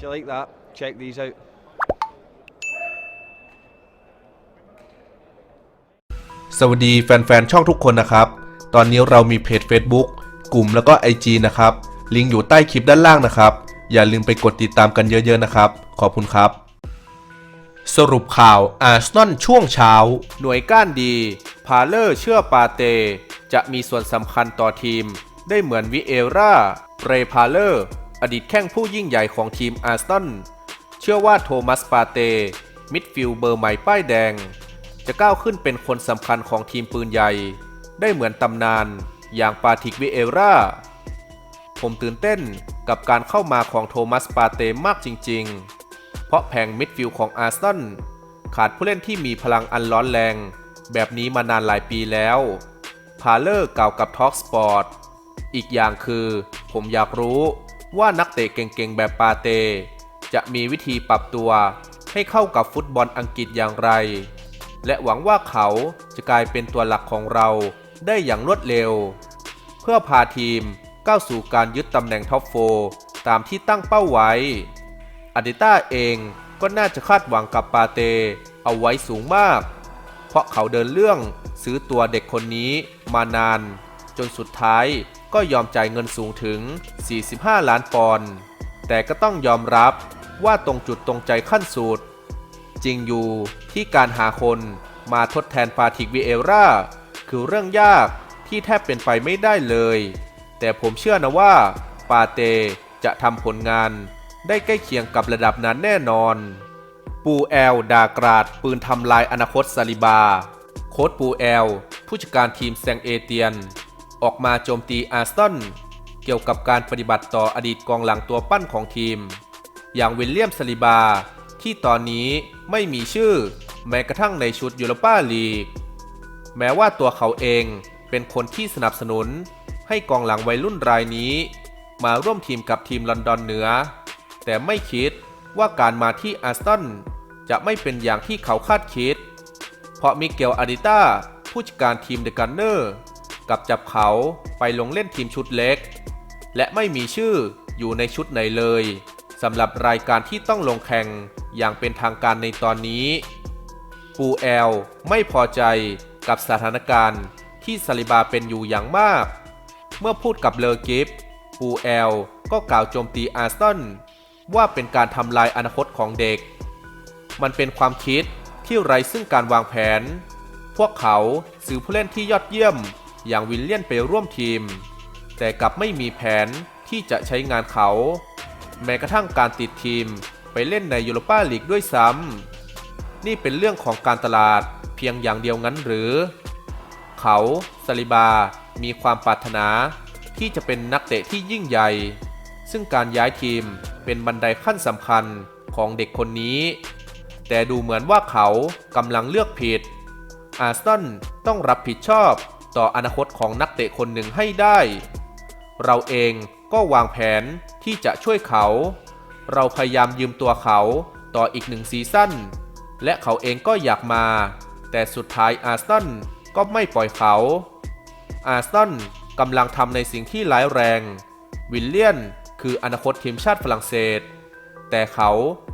If you like that, check these out. สวัสดีแฟนๆ ช่องทุกคนนะครับ ตอนนี้เรามีเพจ Facebook กลุ่มแล้วก็ IG นะครับ ลิงก์อยู่ใต้คลิปด้านล่างนะครับ อย่าลืมไปกดติดตามกันเยอะๆนะครับ ขอบคุณครับ สรุปข่าวอาร์เซนอลช่วงเช้า หน่วยก้านดี พาเลอร์เชื่อปาเต จะมีส่วนสำคัญต่อทีม ได้เหมือนวิเอร่า เรพาเลอร์ อดีตแข้งผู้ยิ่งใหญ่ของทีมอาร์เซนอลเชื่อว่าโทมัสปาเต มิดฟิลด์เบอร์ใหม่ป้ายแดง จะก้าวขึ้นเป็นคนสำคัญของทีมปืนใหญ่ ได้เหมือนตำนานอย่างปาทิกวิเอราผมตื่นเต้นกับการเข้ามาของโทมัสปาเตมากจริง ๆ เพราะแผงมิดฟิลด์ของอาร์เซนอลขาดผู้เล่นที่มีพลังอันร้อนแรง แบบนี้มานานหลายปีแล้วพาเลอร์กล่าวกับทอ l k สปอร์ตอีกอย่างคือ ผมอยากรู้ ว่านักเตะเก่งๆ แบบปาเต จะมีวิธีปรับตัวให้เข้ากับฟุตบอลอังกฤษอย่างไร และหวังว่าเขาจะกลายเป็นตัวหลักของเราได้อย่างรวดเร็ว เพื่อพาทีมก้าวสู่การยึดตำแหน่งท็อปโฟตามที่ตั้งเป้าไว้อดิต้าเองก็น่าจะคาดหวังกับปาเตเอาไว้สูงมาก เพราะเขาเดินเรื่องซื้อตัวเด็กคนนี้มานาน จนสุดท้าย ก็ยอมจ่ายเงินสูงถึง 45 ล้านปอนด์แต่ก็ต้องยอมรับว่าตรงจุดตรงใจขั้นสุด จริงอยู่ที่การหาคนมาทดแทนปาทิกวิเอราคือเรื่องยากที่แทบเป็นไปไม่ได้เลย แต่ผมเชื่อนะว่าปาเตจะทำผลงานได้ใกล้เคียงกับระดับนั้นแน่นอน ปูแอล ดากราด ปืนทำลายอนาคตซาลิบา โค้ดปูแอล ผู้จัดการทีมแซงเอเตียน ออกมาโจมตีอาร์เซนเกี่ยวกับการปฏิบัติต่ออดีตกองหลังตัวปั้นของทีม อย่างวิลเลียมซาลิบา ที่ตอนนี้ไม่มีชื่อ แม้กระทั่งในชุดยูโรปาลีก แม้ว่าตัวเขาเองเป็นคนที่สนับสนุน ให้กองหลังวัยรุ่นรายนี้ มาร่วมทีมกับทีมลอนดอนเหนือ แต่ไม่คิดว่าการมาที่อาร์เซนจะไม่เป็นอย่างที่เขาคาดคิด เพราะมิเกลอาดิต้าผู้จัดการทีมเดอะกันเนอร์ กับจับเขาไปลงเล่นทีมชุดเล็ก และไม่มีชื่ออยู่ในชุดไหนเลยสำหรับรายการที่ต้องลงแข่งอย่างเป็นทางการในตอนนี้ ปูแอลไม่พอใจกับสถานการณ์ที่ซาลิบาเป็นอยู่อย่างมาก เมื่อพูดกับเลอกิฟปูแอลก็กล่าวโจมตีอาร์เซนว่าเป็นการทำลายอนาคตของเด็ก มันเป็นความคิดที่ไร้ซึ่งการวางแผน พวกเขาซื้อผู้เล่นที่ยอดเยี่ยม อย่างวิลเลียนไปร่วมทีม แต่กลับไม่มีแผนที่จะใช้งานเขา แม้กระทั่งการติดทีมไปเล่นในยูโรปาลีกด้วยซ้ำนี่เป็นเรื่องของการตลาดเพียงอย่างเดียวงั้นหรือ เขาซาลิบา มีความปรารถนาที่จะเป็นนักเตะที่ยิ่งใหญ่ ซึ่งการย้ายทีมเป็นบันไดขั้นสำคัญของเด็กคนนี้ แต่ดูเหมือนว่าเขากำลังเลือกผิด อาร์ซนอลต้องรับผิดชอบ ต่ออนาคตของนักเตะคนหนึ่งให้ได้ เราเองก็วางแผนที่จะช่วยเขา เราพยายามยืมตัวเขาต่ออีกหนึ่งซีซั่น และเขาเองก็อยากมา แต่สุดท้ายอาร์เซนก็ไม่ปล่อยเขา อาร์เซนกำลังทำในสิ่งที่ร้ายแรง วิลเลียนคืออนาคตทีมชาติฝรั่งเศส แต่เขา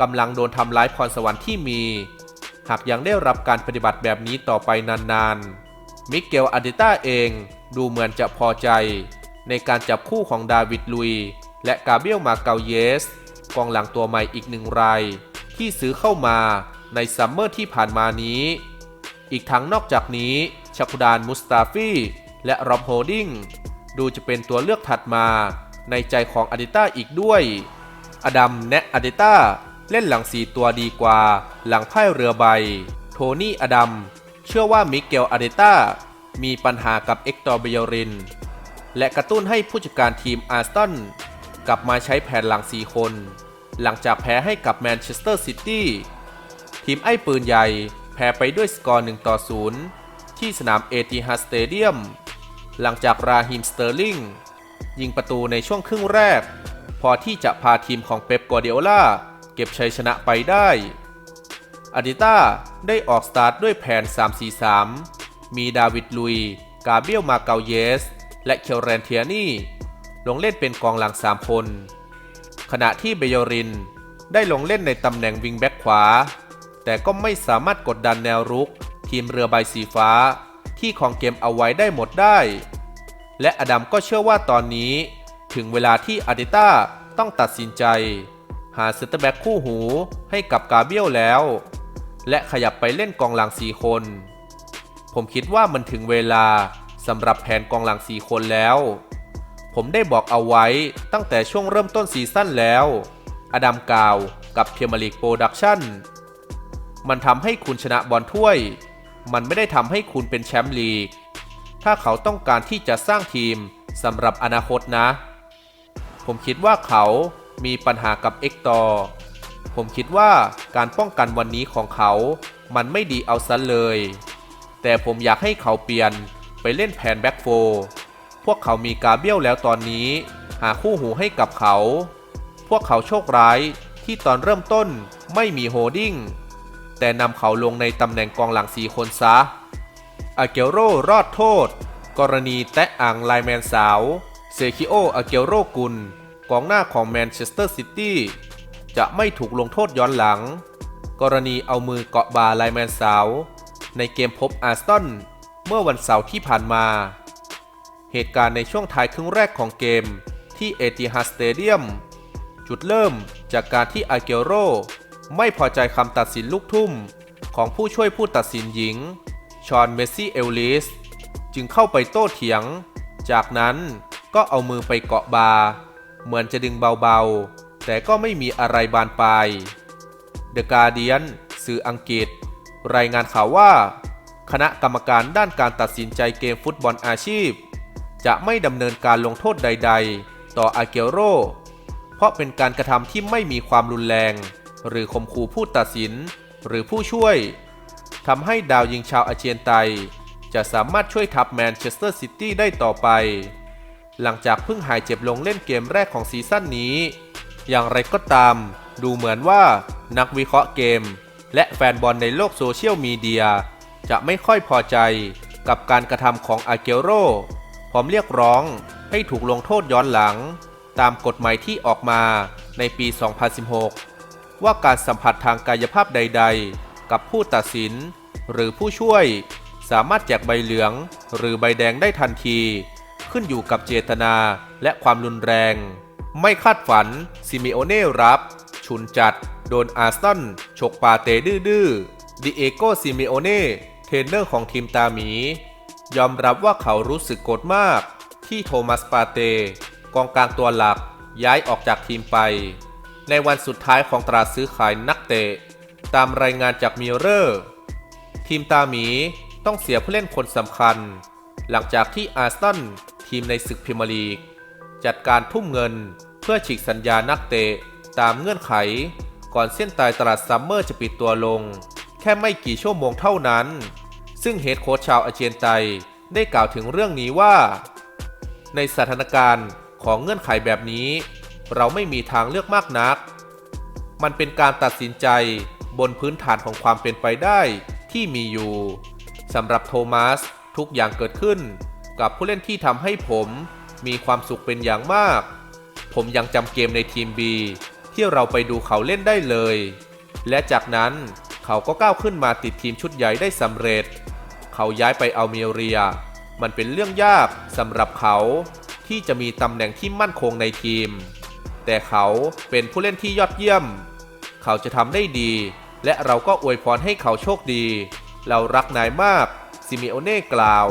กำลังโดนทำร้ายพรสวรรค์ที่มี หากยังได้รับการปฏิบัติแบบนี้ต่อไปนานๆ มิเกลอาดิต้าเองดูเหมือนจะพอใจ ในการจับคู่ของดาวิดลุย และกาเบียลมาเกาเยส กองหลังตัวใหม่อีกหนึ่งราย ที่ซื้อเข้ามาในซัมเมอร์ที่ผ่านมานี้ อีกทั้งนอกจากนี้ชักุดานมุสตาฟีและร็อบโฮดิงดูจะเป็นตัวเลือกถัดมาในใจของอาดิต้าอีกด้วย อดัมแนะอาดิต้าเล่นหลังสีตัวดีกว่าหลังไพ่เรือใบ โทนี่อดัม เชื่อว่ามิเกลอาดิต้ามีปัญหากับเอ็กตอร์เบยริน และกระตุ้นให้ผู้จัดการทีมอาร์สตันกลับมาใช้แผนหลังสีคน หลังจากแพ้ให้กับแมนเชสเตอร์ซิตี้ทีมไอ้ปืนใหญ่แพ้ไปด้วยสกอร์ 1 ต่อ 0 ที่สนามเอติฮัสเตเดียม หลังจากราฮิมสเตอร์ลิงยิงประตูในช่วงครึ่งแรก พอที่จะพาทีมของเป๊ปกัวเดียโอล่าเก็บชัยชนะไปได้ อาดิต้าได้ออกสตาร์ทด้วยแผน 3-4-3 มีดาวิดลุย กาเบียลมาเกาเยส และเคลแรนเทียนี่ ลงเล่นเป็นกองหลัง 3 คน ขณะที่เบโยรินได้ลงเล่นในตำแหน่งวิงแบ็กขวา แต่ก็ไม่สามารถกดดันแนวรุก ทีมเรือใบสีฟ้า ที่ของเกมเอาไว้ได้หมดได้ และอดัมก็เชื่อว่าตอนนี้ ถึงเวลาที่อาร์เตต้าต้องตัดสินใจ หาเซนเตอร์แบ็กคู่หูให้กับกาเบียลแล้ว และขยับไปเล่นกองหลังสี่คน ผมคิดว่ามันถึงเวลาสำหรับแผนกองหลังสี่คนแล้ว ผมได้บอกเอาไว้ตั้งแต่ช่วงเริ่มต้นซีซั่นแล้ว อดัมกาวกับเพียมาลีกโปรดักชั่น มันทำให้คุณชนะบอลถ้วย มันไม่ได้ทำให้คุณเป็นแชมป์ลีก ถ้าเขาต้องการที่จะสร้างทีมสำหรับอนาคตนะ ผมคิดว่าเขามีปัญหากับเอ็กตอร์ ผมคิดว่าการป้องกันวันนี้ของเขา มันไม่ดีเอาซะเลย แต่ผมอยากให้เขาเปลี่ยนไปเล่นแผนแบ็กโฟพวกเขามีกาเบียลแล้วตอนนี้ หาคู่หูให้กับเขา พวกเขาโชคร้ายที่ตอนเริ่มต้นไม่มีโฮดดิ้ง แต่นำเขาลงในตำแหน่งกองหลังสีคนซะ อาเกโรรอดโทษ กรณีแตะอ่างไลแมนสาว เซคิโออาเกโรกุล กองหน้าของแมนเชสเตอร์ซิตี้ จะไม่ถูกลงโทษย้อนหลัง กรณีเอามือเกาะบาไลแมนสาว ในเกมพบอาร์สตันเมื่อวันเสาร์ที่ผ่านมา เหตุการณ์ในช่วงท้ายครึ่งแรกของเกมที่เอติฮัสเตเดียมจุดเริ่มจากการที่อาเกโรไม่พอใจคำตัดสินลูกทุ่ม ของผู้ช่วยผู้ตัดสินหญิง ชอนเมซี่เอลลิส จึงเข้าไปโต้เถียง จากนั้นก็เอามือไปเกาะบา เหมือนจะดึงเบาๆ แต่ก็ไม่มีอะไรบานปลาย The Guardian สื่ออังกฤษ รายงานข่าวว่า คณะกรรมการด้านการตัดสินใจเกมฟุตบอลอาชีพ จะไม่ดำเนินการลงโทษใด ๆ ต่ออาเกโร เพราะเป็นการกระทำที่ไม่มีความรุนแรง หรือข่มขู่ผู้ตัดสิน หรือผู้ช่วยทำให้ดาวยิงชาวอาเจียนไต จะสามารถช่วยทัพแมนเชสเตอร์ซิตี้ได้ต่อไป หลังจากเพิ่งหายเจ็บลงเล่นเกมแรกของซีซั่นนี้ อย่างไรก็ตาม ดูเหมือนว่านักวิเคราะห์เกม และแฟนบอลในโลกโซเชียลมีเดีย จะไม่ค่อยพอใจกับการกระทำของอาเกโรพร้อมเรียกร้องให้ถูกลงโทษย้อนหลัง ตามกฎหมายที่ออกมาในปี 2016 ว่าการสัมผัสทางกายภาพใด ๆ กับผู้ตัดสิน หรือผู้ช่วย สามารถแจกใบเหลือง หรือใบแดงได้ทันที ขึ้นอยู่กับเจตนาและความรุนแรง ไม่คาดฝันซิมิโอเน่รับ ชุนจัด โดนอาร์สตันฉกปาเตดื้อๆดิเอโกซิมิโอเน่เทรนเนอร์ของทีมตาหมี ยอมรับว่าเขารู้สึกโกรธมาก ที่โทมัสปาเต กองกลางตัวหลักย้ายออกจากทีมไป ในวันสุดท้ายของตลาดซื้อขายนักเตะ ตามรายงานจากมิเรอร์ ทีมตาหมีต้องเสียผู้เล่นคนสำคัญ หลังจากที่อาร์สตันทีมในศึกพรีเมียร์ลีก จัดการทุ่มเงินเพื่อฉีกสัญญานักเตะ ตามเงื่อนไข ก่อนเส้นตายตลาดซัมเมอร์จะปิดตัวลง แค่ไม่กี่ชั่วโมงเท่านั้น ซึ่งเฮดโค้ชชาวอาเจียนไตได้กล่าวถึงเรื่องนี้ว่า ในสถานการณ์ของเงื่อนไขแบบนี้ เราไม่มีทางเลือกมากนัก มันเป็นการตัดสินใจบนพื้นฐานของความเป็นไปได้ที่มีอยู่สำหรับโทมัสทุกอย่างเกิดขึ้นกับผู้เล่นที่ทำให้ผม มีความสุขเป็นอย่างมาก ผมยังจำเกมในทีม B ที่เราไปดูเขาเล่นได้เลย และจากนั้นเขาก็ก้าวขึ้นมาติดทีมชุดใหญ่ได้สำเร็จ เขาย้ายไปอัลเมเรีย มันเป็นเรื่องยากสำหรับเขาที่จะมีตำแหน่งที่มั่นคงในทีม แต่เขาเป็นผู้เล่นที่ยอดเยี่ยม เขาจะทำได้ดี และเราก็อวยพรให้เขาโชคดี เรารักนายมากซิมิโอเน่กล่าว